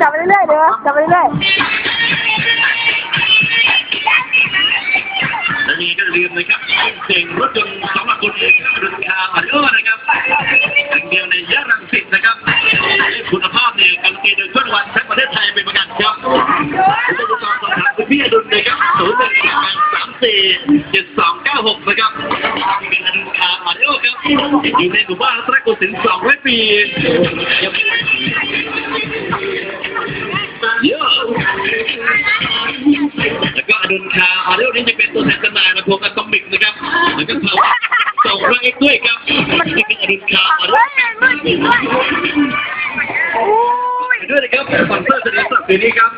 จับไปเรื่อยๆเดี๋ยวจับไปเรื่อยและนี่ก็ลืมนนะครับเก่งรถยนต์สำหรับคนเดินทางมาริโอนะครับหนึ่งเดียวในยะรังสิตนะครับคุณภาพเนี่ยการันตีโดยเครื่องวันทั้งประเทศไทยเป็นประกันครับผมจะติดต่อสอบถามคุณพี่อดุลนะครับศูนย์หนึ่งสามสี่เจ็ดสองเก้าหกนะครับเป็นอดุลคาร์มาริโอครับอยู่ในหมู่บ้านรัตนโกสินทร์สองร้อยปี ดุลคาออเดลนี้จะเป็นตัวแทนจำหน่ายลำโพงอะตอมิกนะครับแล้วก็เขาส่งเรื่องเอ็กซ์ด้วยครับนี่คืออดุลคาออเดลโอ้ยไปด้วยนะครับสปอนเซอร์สนิทสับปีนี้ครับ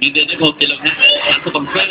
มีเดือนได้พอกินแล้วฮะหาสปอนเซอร์